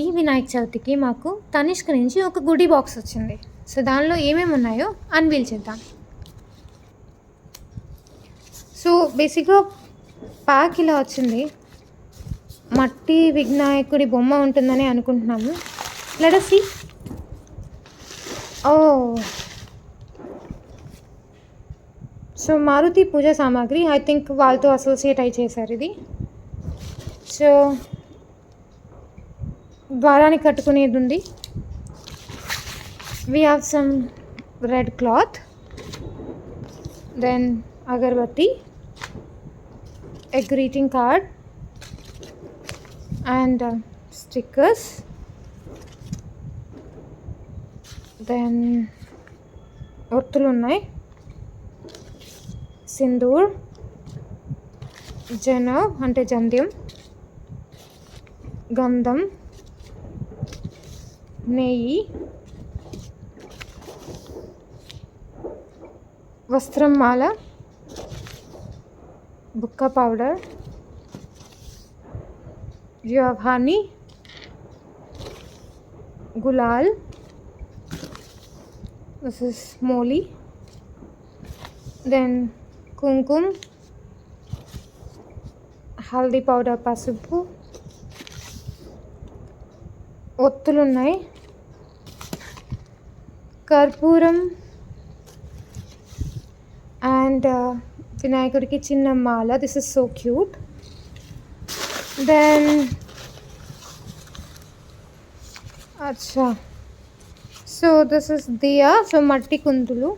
ఈ వినాయక చవితికి మాకు తనిష్క్ నుంచి ఒక గుడి బాక్స్ వచ్చింది. సో దానిలో ఏమేమి ఉన్నాయో అన్వీల్ చేద్దాం. సో బేసిక్గా ప్యాక్ ఇలా వచ్చింది. మట్టి వినాయకుడి బొమ్మ ఉంటుందని అనుకుంటున్నాము. లడసి ఓ సో మారుతి పూజ సామాగ్రి ఐ థింక్ వాళ్ళతో అసోసియేట్ అయి చేశారు ఇది. సో ద్వారానికి కట్టుకునేది ఉంది. We have some red cloth then agarbatti a greeting card and stickers then ఒత్తులు ఉన్నాయి సింధూర్ జన అంటే జంధ్యం గంధం నెయ్యి వస్త్రం మాల బుక్క powder honey gulal this is moli then కుంకుమ హల్దీ పౌడర్ పసుపు ఒత్తులు ఉన్నాయి కర్పూరం అండ్ uh, వినాయకుడికి చిన్న మాల. This is so cute then అచ్చా. So this is diya so మట్టి కుందులు.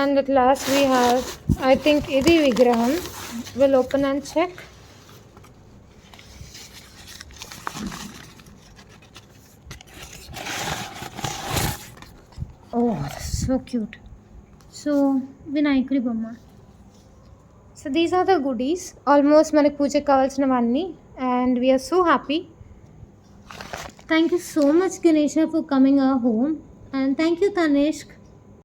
And at last we have I think ఇది విగ్రహం. Will open and check oh so cute so వినాయకుడి బొమ్మ so these are the goodies almost మనకి పూజకి కావాల్సినవన్నీ and we're so happy Thank you so much, Ganesha, for coming our home. And thank you, Tanishk,